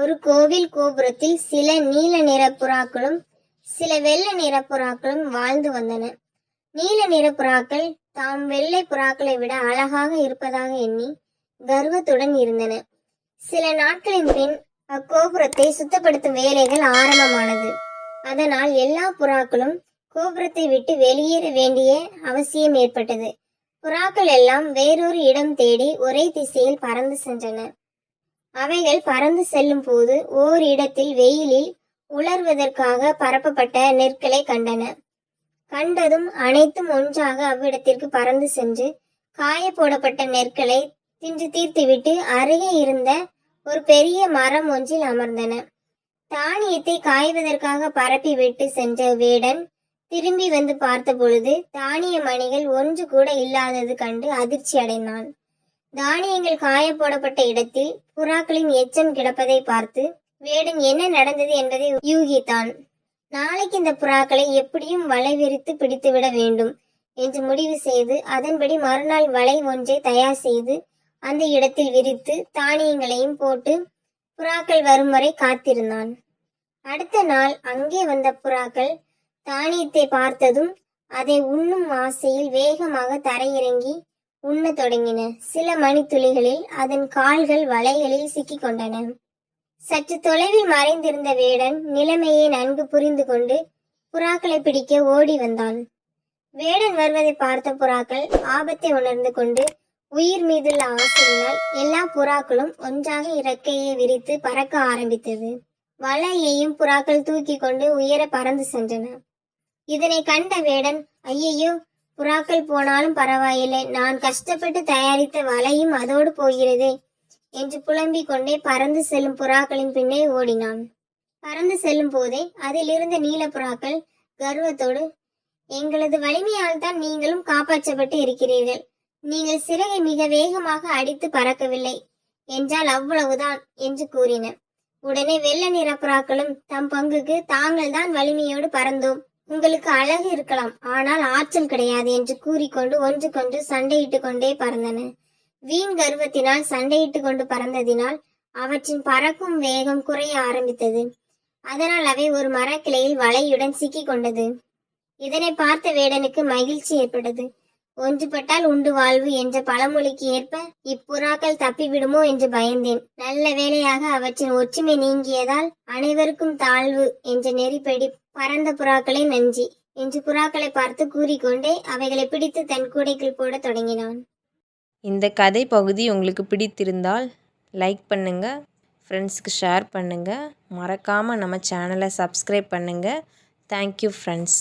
ஒரு கோவில் கோபுரத்தில் சில நீல நிற புறாக்களும் சில வெள்ளை நிற புறாக்களும் வாழ்ந்து வந்தன. நீல நிற புறாக்கள் தாம் வெள்ளை புறாக்களை விட அழகாக இருப்பதாக எண்ணி கர்வத்துடன் இருந்தன. சில நாட்களின் பின் அக்கோபுரத்தை சுத்தப்படுத்தும் வேலைகள் ஆரம்பமானது. அதனால் எல்லா புறாக்களும் கோபுரத்தை விட்டு வெளியேற வேண்டிய அவசியம் ஏற்பட்டது. புறாக்கள் எல்லாம் வேறொரு இடம் தேடி ஒரே திசையில் பறந்து சென்றன. அவைகள் பறந்து செல்லும் போது ஓர் இடத்தில் வெயிலில் உலர்வதற்காக பரப்பப்பட்ட நெற்களை கண்டன. கண்டதும் அனைத்தும் ஒன்றாக அவ்விடத்திற்கு பறந்து சென்று காய போடப்பட்ட நெற்களை தின்று தீர்த்துவிட்டு அருகே இருந்த ஒரு பெரிய மரம் ஒன்றில் அமர்ந்தன. தானியத்தை காய்வதற்காக பரப்பி விட்டு சென்ற வேடன் திரும்பி வந்து பார்த்த பொழுது தானிய மணிகள் ஒன்று கூட இல்லாதது கண்டு அதிர்ச்சி அடைந்தான் தானியங்கள் காய போடப்பட்ட இடத்தில் புறாக்களின் எச்சம் கிடப்பதை பார்த்து வேடன் என்ன நடந்தது என்பதை யூகித்தான். நாளைக்கு இந்த புறாக்களை எப்படியும் வலை விரித்து பிடித்துவிட வேண்டும் என்று முடிவு செய்து அதன்படி மறுநாள் வலை ஒன்றை தயார் செய்து அந்த இடத்தில் விரித்து தானியங்களையும் போட்டு புறாக்கள் வரும் வரை காத்திருந்தான். அடுத்த நாள் அங்கே வந்த புறாக்கள் தானியத்தை பார்த்ததும் அதை உண்ணும் ஆசையில் வேகமாக தரையிறங்கி உண்ணத் தொடங்கின சில மணித்துளிகளில் அதன் கால்கள் வலைகளில் சிக்கிக் கொண்டன சற்று தொலைவில் மறைந்திருந்த வேடன் நிலைமையை நன்கு புரிந்து கொண்டு புறாக்களை பிடிக்க ஓடி வந்தான். வேடன் வருவதை பார்த்த புறாக்கள் ஆபத்தை உணர்ந்து கொண்டு உயிர் மீதுள்ள ஆசையினால் எல்லா புறாக்களும் ஒன்றாக இறக்கையை விரித்து பறக்க ஆரம்பித்தது. வலையையும் புறாக்கள் தூக்கி கொண்டு உயர பறந்து சென்றன. இதனை கண்ட வேடன் ஐயையோ புறாக்கள் போனாலும் பரவாயில்லை. நான் கஷ்டப்பட்டு தயாரித்த வலையும் அதோடு போகிறது என்று புலம்பிக் கொண்டே பறந்து செல்லும் புறாக்களின் பின்னே ஓடினான். பறந்து செல்லும் போதே அதிலிருந்த நீல புறாக்கள் கர்வத்தோடு எங்களது வலிமையால் தான் நீங்களும் காப்பாற்றப்பட்டு இருக்கிறீர்கள். நீங்கள் சிறகை மிக வேகமாக அடித்து பறக்கவில்லை என்றால் அவ்வளவுதான் என்று கூறின. உடனே வெள்ள நிற புறாக்களும் தம் பங்குக்கு தாங்கள் தான் வலிமையோடு பறந்தோம். உங்களுக்கு அழகு இருக்கலாம் ஆனால் ஆற்றல் கிடையாது என்று கூறிக்கொண்டு ஒன்றுக்கொன்று சண்டையிட்டு கொண்டே பறந்தன. வீண் கர்வத்தினால் சண்டையிட்டு கொண்டு பறந்ததினால் அவற்றின் பறக்கும் வேகம் குறைய ஆரம்பித்தது. அதனால் அவை ஒரு மரக்கிளையில் வலையுடன் சிக்கிக் கொண்டது. இதனை பார்த்த வேடனுக்கு மகிழ்ச்சி ஏற்பட்டது. ஒன்றுபட்டால் உண்டு வாழ்வு என்ற பழமொழிக்கு ஏற்ப இப்புறாக்கள் தப்பிவிடுமோ என்று பயந்தேன். நல்ல வேளையாக அவற்றின் ஒற்றுமை நீங்கியதால் அனைவருக்கும் தாழ்வு என்ற நெறிப்படி பறந்த புறாக்களை நஞ்சி. என்று புறாக்களை பார்த்து கூறிக்கொண்டே அவைகளை பிடித்து தன் கூடைக்குள் போட தொடங்கினான். இந்த கதை பகுதி உங்களுக்கு பிடித்திருந்தால் லைக் பண்ணுங்கள் ஃப்ரெண்ட்ஸுக்கு ஷேர் பண்ணுங்கள் மறக்காமல் நம்ம சேனலை சப்ஸ்கிரைப் பண்ணுங்கள் தேங்க்யூ ஃப்ரெண்ட்ஸ்